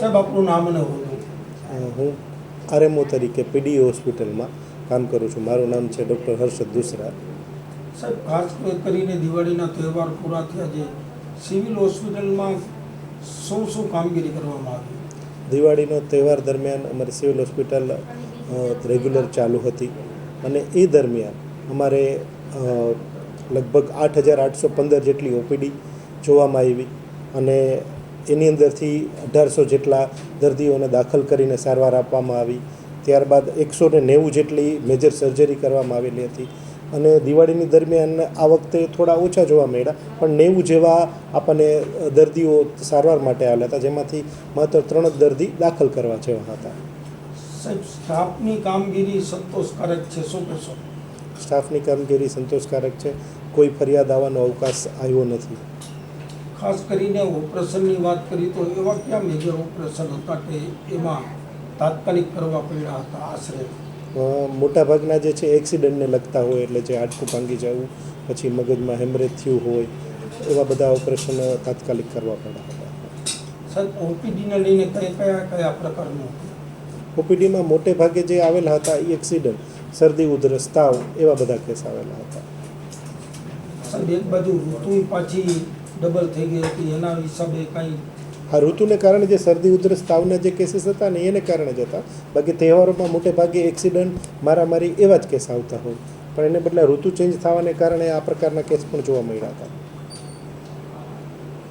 સાહેબ આપનું નામ અને હું આરએમઓ તરીકે પીડી હોસ્પિટલમાં કામ કરું છું. મારું નામ છે ડૉક્ટર હર્ષદ દુસરા. સાહેબ ખાસ કરીને દિવાળીના તહેવાર પૂરા થયા છે સિવિલ હોસ્પિટલમાં શું શું કામગીરી કરવામાં આવી? દિવાળીનો તહેવાર દરમિયાન અમારી સિવિલ હોસ્પિટલ રેગ્યુલર ચાલુ હતી અને એ દરમિયાન અમારે લગભગ આઠ હજાર આઠસો પંદર જેટલી ઓપીડી જોવામાં આવી અને એની અંદરથી અઢારસો જેટલા દર્દીઓને દાખલ કરીને સારવાર આપવામાં આવી. ત્યારબાદ એકસો ને નેવું જેટલી મેજર સર્જરી કરવામાં આવેલી હતી. અને દિવાળીની દરમિયાન આ વખતે થોડા ઓછા જોવા મળ્યા પણ નેવું જેવા આપણને દર્દીઓ સારવાર માટે આવેલા હતા જેમાંથી માત્ર ત્રણ જ દર્દી દાખલ કરવા જેવા હતા. સાહેબ સ્ટાફની કામગીરી સંતોષકારક છે શું કહેશો? સ્ટાફની કામગીરી સંતોષકારક છે. કોઈ ફરિયાદ આવવાનો અવકાશ આવ્યો નથી. ખાસ કરીને ઓપરેશનની વાત કરી તો એવા કયા મેજર ઓપરેશન હતા કે એમાં તાત્કાલિક કરવા પડ્યા હતા આશરે? મોટાભાગના જે છે એક્સિડન્ટને લગતા હોય એટલે જે હાડકું ભાંગી જવું પછી મગજમાં હેમરેજ થયું હોય એવા બધા ઓપરેશન તાત્કાલિક કરવા પડ્યા હતા. સાહેબ ઓપીડીને લઈને કયા કયા કયા પ્રકારનું ઓપીડીમાં મોટે ભાગે જે આવેલા હતા એ એક્સિડન્ટ શરદી ઉધરસ તાવ એવા બધા કેસ આવેલા હતા. સાહેબ એક બાજુ ઋતુ પાછી ડબલ થઈ ગઈ હતી, એના હિસાબે કાંઈ આ ઋતુને કારણે જે શરદી ઉધરસ, તાવના જે કેસીસ હતા ને એને કારણે જ હતા. બાકી તહેવારોમાં મોટે ભાગે એક્સિડન્ટ મારામારી એવા જ કેસ આવતા હોય. પણ એને બદલે ઋતુ ચેન્જ થવાને કારણે આ પ્રકારના કેસ પણ જોવા મળ્યા હતા.